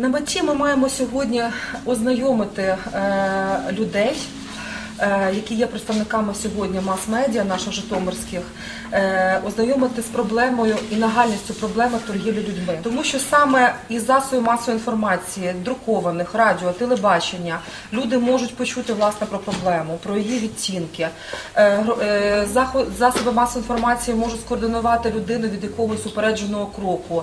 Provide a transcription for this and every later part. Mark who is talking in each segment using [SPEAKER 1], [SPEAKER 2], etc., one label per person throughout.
[SPEAKER 1] На меті ми маємо сьогодні ознайомити е, людей, які є представниками сьогодні мас-медіа наших житомирських, е, ознайомити з проблемою і нагальністю проблеми торгівлі людьми. Тому що саме із засобів масової інформації, друкованих, радіо, телебачення, люди можуть почути власне про проблему, про її відтінки. Е, е, Засоби масової інформації можуть скоординувати людину від якогось упередженого кроку,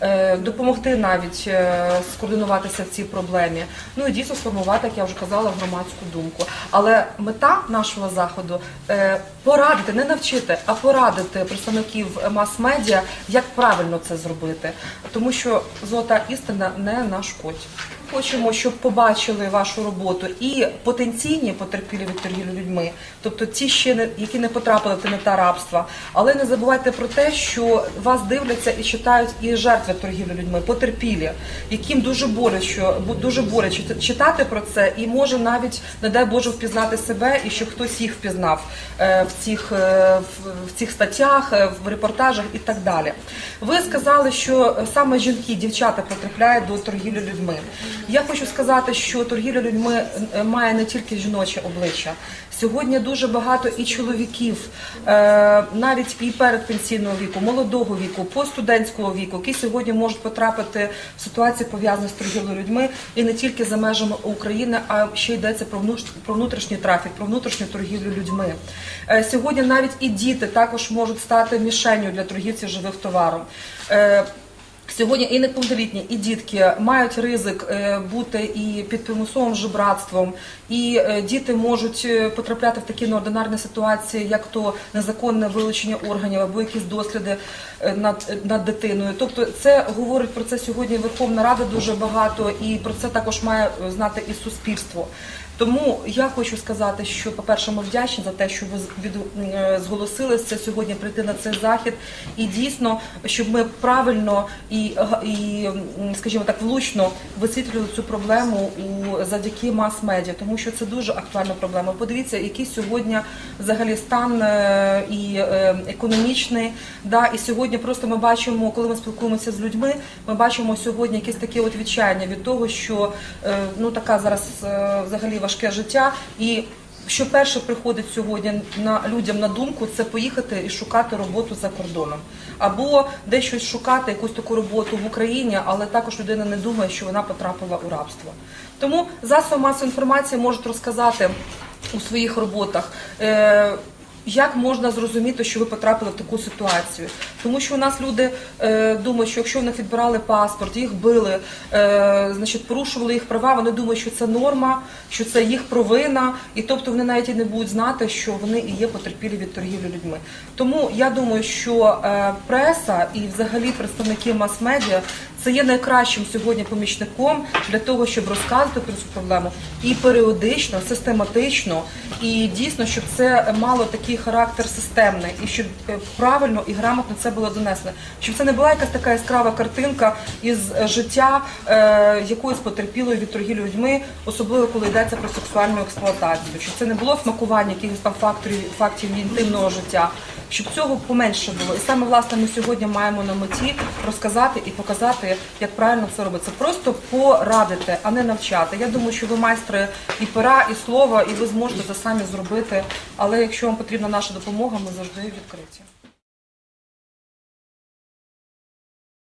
[SPEAKER 1] е, допомогти навіть е, скоординуватися в цій проблемі. Ну і дійсно сформувати, як я вже казала, громадську думку. Але мета нашого заходу е, порадити, не навчити, а порадити представників мас-медіа, як правильно це зробити. Тому що золота істина не нашкодь. Хочемо, щоб побачили вашу роботу і потенційні потерпілі від торгівлі людьми, тобто ті ще не які не потрапили в тенета рабства. Але не забувайте про те, що вас дивляться і читають і жертви торгівлі людьми, потерпілі, яким дуже боляче, дуже боляче читати про це, і може навіть не дай Боже впізнати себе і щоб хтось їх впізнав е, в цих е, в, цих статтях, е, в репортажах і так далі. Ви сказали, що саме жінки, дівчата потрапляють до торгівлі людьми. Я хочу сказати, що торгівля людьми е, має не тільки жіноче обличчя. Сьогодні дуже багато і чоловіків, е, навіть і передпенсійного віку, молодого віку, постстудентського віку, які сьогодні можуть потрапити в ситуації пов'язані з торгівлею людьми і не тільки за межами України, а ще йдеться про внутрішній трафік, про внутрішню торгівлю людьми. Е, Сьогодні навіть і діти також можуть стати мішенню для торгівців живих товаром. Сьогодні і неповнолітні, і дітки мають ризик е, бути і під примусовим жебратством, і е, діти можуть е, потрапляти в такі неординарні ситуації, як то незаконне вилучення органів або якісь досліди над, над дитиною. Тобто, це говорить про це сьогодні Верховна Рада дуже багато, і про це також має знати і суспільство. Тому я хочу сказати, що, по-перше, ми вдячні за те, що ви е, зголосилися сьогодні прийти на цей захід, і дійсно, щоб ми правильно і, і скажімо так, влучно висвітлювали цю проблему у завдяки мас-медіа, тому що це дуже актуальна проблема. Подивіться, який сьогодні взагалі стан е, і е, економічний. Да, і сьогодні просто ми бачимо, коли ми спілкуємося з людьми, ми бачимо сьогодні якесь таке от відчаяння від того, що ну така зараз взагалі важке життя і. Що перше приходить сьогодні на людям на думку, це поїхати і шукати роботу за кордоном, або десь щось шукати, якусь таку роботу в Україні, але також людина не думає, що вона потрапила у рабство. Тому засоби масової інформації можуть розказати у своїх роботах. Як можна зрозуміти, що ви потрапили в таку ситуацію? Тому що у нас люди е, думають, що якщо в них відбирали паспорт, їх били, е, значить порушували їх права, вони думають, що це норма, що це їх провина, і тобто вони навіть і не будуть знати, що вони і є потерпілі від торгівлі людьми. Тому я думаю, що е, преса і взагалі представники мас-медіа це є найкращим сьогодні помічником для того, щоб розказувати про цю проблему і періодично, систематично, і дійсно, щоб це мало такий характер системний, і щоб е, правильно і грамотно це було донесено. Щоб це не була якась така яскрава картинка із життя е, якоїсь потерпілої від торгівлі людьми, особливо коли йдеться про сексуальну експлуатацію. Щоб це не було смакування якихось там факторів фактів інтимного життя. Щоб цього поменше було, і саме власне ми сьогодні маємо на меті розказати і показати, як правильно це робиться. Просто порадити, а не навчати. Я думаю, що ви майстри і пера, і слова, і ви зможете це самі зробити. Але якщо вам потрібна наша допомога, ми завжди відкриті.